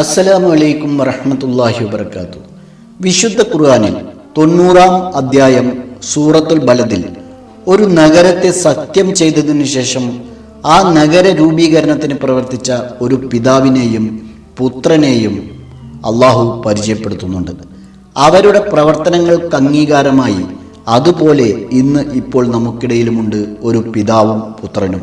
അസ്സലാമു അലൈക്കും വറഹ്മത്തുള്ളാഹി വബർക്കാത്തു വിശുദ്ധ ഖുർആനിൽ തൊണ്ണൂറാം അധ്യായം സൂറത്തുൽ ബലദിൽ ഒരു നഗരത്തെ സത്യം ചെയ്തതിനു ശേഷം ആ നഗര രൂപീകരണത്തിന് പ്രവർത്തിച്ച ഒരു പിതാവിനെയും പുത്രനെയും അള്ളാഹു പരിചയപ്പെടുത്തുന്നുണ്ട്. അവരുടെ പ്രവർത്തനങ്ങൾക്ക് അംഗീകാരമായി അതുപോലെ ഇന്ന് ഇപ്പോൾ നമുക്കിടയിലുമുണ്ട് ഒരു പിതാവും പുത്രനും.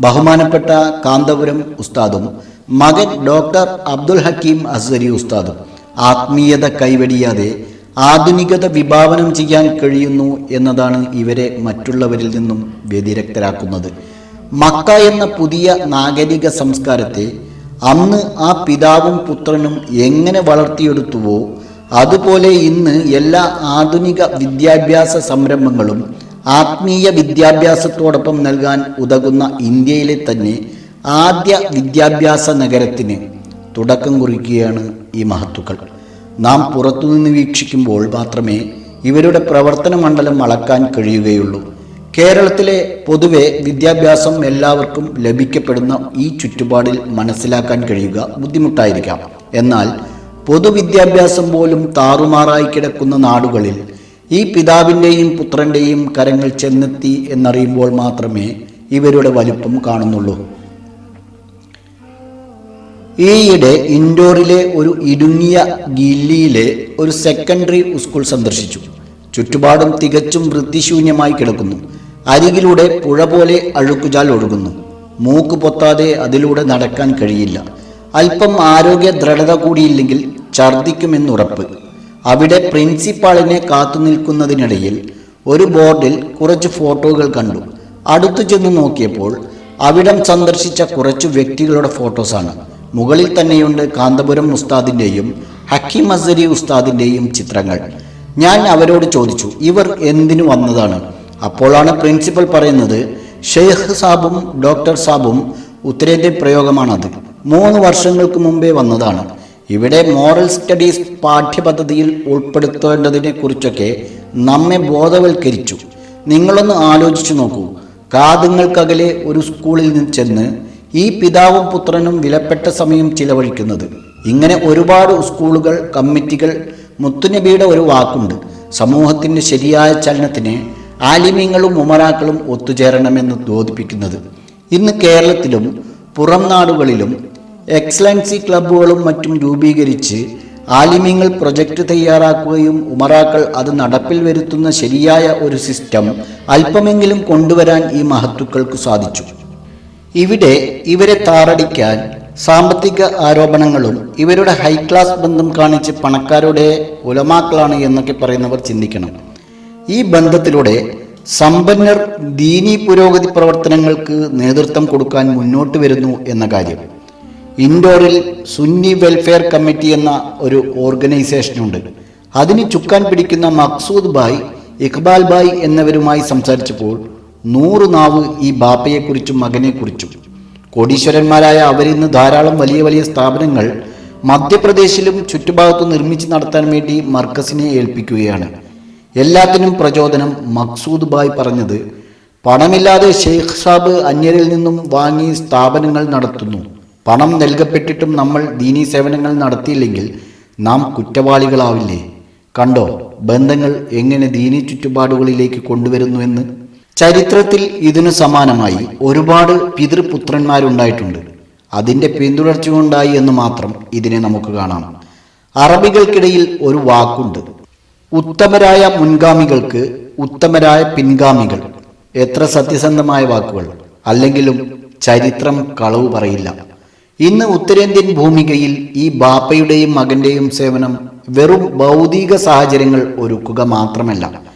ബഹുമാനപ്പെട്ട കാന്തപുരം ഉസ്താദും മകൻ ഡോക്ടർ അബ്ദുൽ ഹക്കീം അസരി ഉസ്താദും ആത്മീയത കൈവടിയാതെ ആധുനികത വിഭാവനം ചെയ്യാൻ കഴിയുന്നു എന്നതാണ് ഇവരെ മറ്റുള്ളവരിൽ നിന്നും വ്യതിരക്തരാക്കുന്നത്. മക്ക എന്ന പുതിയ നാഗരിക സംസ്കാരത്തെ അന്ന് ആ പിതാവും പുത്രനും എങ്ങനെ വളർത്തിയെടുത്തുവോ അതുപോലെ ഇന്ന് എല്ലാ ആധുനിക വിദ്യാഭ്യാസ സംരംഭങ്ങളും ആത്മീയ വിദ്യാഭ്യാസത്തോടൊപ്പം നൽകാൻ ഉതകുന്ന ഇന്ത്യയിലെ തന്നെ ആദ്യ വിദ്യാഭ്യാസ നഗരത്തിന് തുടക്കം കുറിക്കുകയാണ് ഈ മഹത്തുക്കൾ. നാം പുറത്തുനിന്ന് വീക്ഷിക്കുമ്പോൾ മാത്രമേ ഇവരുടെ പ്രവർത്തന മണ്ഡലം അളക്കാൻ കഴിയുകയുള്ളൂ. കേരളത്തിലെ പൊതുവെ വിദ്യാഭ്യാസം എല്ലാവർക്കും ലഭിക്കപ്പെടുന്ന ഈ ചുറ്റുപാടിൽ മനസ്സിലാക്കാൻ കഴിയുക ബുദ്ധിമുട്ടായിരിക്കാം. എന്നാൽ പൊതുവിദ്യാഭ്യാസം പോലും താറുമാറായി കിടക്കുന്ന നാടുകളിൽ ഈ പിതാവിന്റെയും പുത്രന്റെയും കരങ്ങൾ ചെന്നെത്തി എന്നറിയുമ്പോൾ മാത്രമേ ഇവരുടെ വലിപ്പം കാണുന്നുള്ളൂ. ഈയിടെ ഇൻഡോറിലെ ഒരു ഇടുങ്ങിയ ഗില്ലിയിലെ ഒരു സെക്കൻഡറി സ്കൂൾ സന്ദർശിച്ചു. ചുറ്റുപാടും തികച്ചും വൃത്തിശൂന്യമായി കിടക്കുന്നു. അരികിലൂടെ പുഴ പോലെ അഴുക്കുചാൽ ഒഴുകുന്നു. മൂക്ക് പൊത്താതെ അതിലൂടെ നടക്കാൻ കഴിയില്ല. അല്പം ആരോഗ്യ ദൃഢത കൂടിയില്ലെങ്കിൽ ഛർദിക്കുമെന്നുറപ്പ് അവിടെ പ്രിൻസിപ്പാളിനെ കാത്തുനിൽക്കുന്നതിനിടയിൽ ഒരു ബോർഡിൽ കുറച്ച് ഫോട്ടോകൾ കണ്ടു. അടുത്തു ചെന്ന് നോക്കിയപ്പോൾ അവിടം സന്ദർശിച്ച കുറച്ച് വ്യക്തികളുടെ ഫോട്ടോസാണ്. മുകളിൽ തന്നെയുണ്ട് കാന്തപുരം ഉസ്താദിന്റെയും ഹക്കീം അസരി ഉസ്താദിന്റെയും ചിത്രങ്ങൾ. ഞാൻ അവരോട് ചോദിച്ചു ഇവർ എന്തിനു വന്നതാണ്? അപ്പോഴാണ് പ്രിൻസിപ്പൽ പറയുന്നത് ഷെയ്ഖ് സാബും ഡോക്ടർ സാബും ഉത്തരേന്ത്യൻ പ്രയോഗമാണത്. മൂന്ന് വർഷങ്ങൾക്ക് മുമ്പേ വന്നതാണ്. ഇവിടെ മോറൽ സ്റ്റഡീസ് പാഠ്യപദ്ധതിയിൽ ഉൾപ്പെടുത്തേണ്ടതിനെ കുറിച്ചൊക്കെ നമ്മെ ബോധവൽക്കരിച്ചു. നിങ്ങളൊന്ന് ആലോചിച്ചു നോക്കൂ. കാതുങ്ങൾക്കകലെ ഒരു സ്കൂളിൽ നിന്ന് ചെന്ന് ഈ പിതാവും പുത്രനും വിലപ്പെട്ട സമയം ചിലവഴിക്കുന്നത്. ഇങ്ങനെ ഒരുപാട് സ്കൂളുകൾ കമ്മിറ്റികൾ മുത്തുനബിയുടെ ഒരു വാക്കുണ്ട്. സമൂഹത്തിന്റെ ശരിയായ ചലനത്തിന് ആലിമ്യങ്ങളും ഉമറാക്കളും ഒത്തുചേരണമെന്ന് ബോധിപ്പിക്കുന്നത്. ഇന്ന് കേരളത്തിലും പുറം നാടുകളിലും എക്സലൻസി ക്ലബ്ബുകളും മറ്റും രൂപീകരിച്ച് ആലിമ്യങ്ങൾ പ്രൊജക്റ്റ് തയ്യാറാക്കുകയും ഉമറാക്കൾ അത് നടപ്പിൽ വരുത്തുന്ന ശരിയായ ഒരു സിസ്റ്റം അല്പമെങ്കിലും കൊണ്ടുവരാൻ ഈ മഹത്തുക്കൾക്ക് സാധിച്ചു. ഇവിടെ ഇവരെ താറടിക്കാൻ സാമ്പത്തിക ആരോപണങ്ങളും ഇവരുടെ ഹൈ ക്ലാസ് ബന്ധം കാണിച്ച് പണക്കാരുടെ ഉലമാക്കളാണ് എന്നൊക്കെ പറയുന്നവർ ചിന്തിക്കണം. ഈ ബന്ധത്തിലൂടെ സമ്പന്നർ ദീനി പുരോഗതി പ്രവർത്തനങ്ങൾക്ക് നേതൃത്വം കൊടുക്കാൻ മുന്നോട്ട് വരുന്നു എന്ന കാര്യം. ഇൻഡോറിൽ സുന്നി വെൽഫെയർ കമ്മിറ്റി എന്ന ഒരു ഓർഗനൈസേഷനുണ്ട് അതിന് ചുക്കാൻ പിടിക്കുന്ന മക്സൂദ് ബായ് ഇഖ്ബാൽ ബായ് എന്നിവരുമായി സംസാരിച്ചപ്പോൾ നൂറ് നാവ് ഈ ബാപ്പയെക്കുറിച്ചും മകനെക്കുറിച്ചും. കോടീശ്വരന്മാരായ അവരിന്ന് ധാരാളം വലിയ വലിയ സ്ഥാപനങ്ങൾ മധ്യപ്രദേശിലും ചുറ്റുഭാഗത്തും നിർമ്മിച്ച് നടത്താൻ വേണ്ടി മർക്കസിനെ ഏൽപ്പിക്കുകയാണ്. എല്ലാത്തിനും പ്രചോദനം മക്സൂദ് ബായ് പറഞ്ഞത് പണമില്ലാതെ ഷെയ്ഖ് സാബ് അന്യരിൽ നിന്നും വാങ്ങി സ്ഥാപനങ്ങൾ നടത്തുന്നു. പണം നൽകപ്പെട്ടിട്ടും നമ്മൾ ദീനീ സേവനങ്ങൾ നടത്തിയില്ലെങ്കിൽ നാം കുറ്റവാളികളാവില്ലേ? കണ്ടോ ബന്ധങ്ങൾ എങ്ങനെ ദീനീ ചുറ്റുപാടുകളിലേക്ക് കൊണ്ടുവരുന്നുവെന്ന് ചരിത്രത്തിൽ ഇതിനു സമാനമായി ഒരുപാട് പിതൃപുത്രന്മാരുണ്ടായിട്ടുണ്ട്. അതിന്റെ പിന്തുടർച്ചയുണ്ടായി എന്ന് മാത്രം ഇതിനെ നമുക്ക് കാണാം. അറബികൾക്കിടയിൽ ഒരു വാക്കുണ്ട്. ഉത്തമരായ മുൻഗാമികൾക്ക് ഉത്തമരായ പിൻഗാമികൾ. എത്ര സത്യസന്ധമായ വാക്കുകൾ. അല്ലെങ്കിലും ചരിത്രം കളവ് പറയില്ല. ഇന്ന് ഉത്തരേന്ത്യൻ ഭൂമികയിൽ ഈ ബാപ്പയുടെയും മകന്റെയും സേവനം വെറും ഭൗതിക സാഹചര്യങ്ങൾ ഒരുക്കുക മാത്രമല്ല.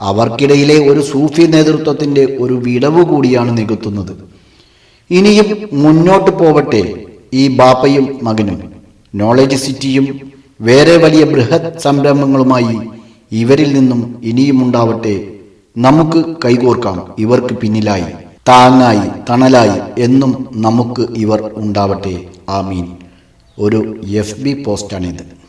അവർക്കിടയിലെ ഒരു സൂഫി നേതൃത്വത്തിന്റെ ഒരു വിടവ് കൂടിയാണ് നികത്തുന്നത്. ഇനിയും മുന്നോട്ട് പോവട്ടെ ഈ ബാപ്പയും മകനും. നോളജ് സിറ്റിയും വേറെ വലിയ ബൃഹത് സംരംഭങ്ങളുമായി ഇവരിൽ നിന്നും ഇനിയും ഉണ്ടാവട്ടെ. നമുക്ക് കൈകോർക്കാം. ഇവർക്ക് പിന്നിലായി താങ്ങായി തണലായി എന്നും നമുക്ക് ഇവർ ഉണ്ടാവട്ടെ. ആമീൻ. ഒരു എഫ് ബി പോസ്റ്റാണിത്.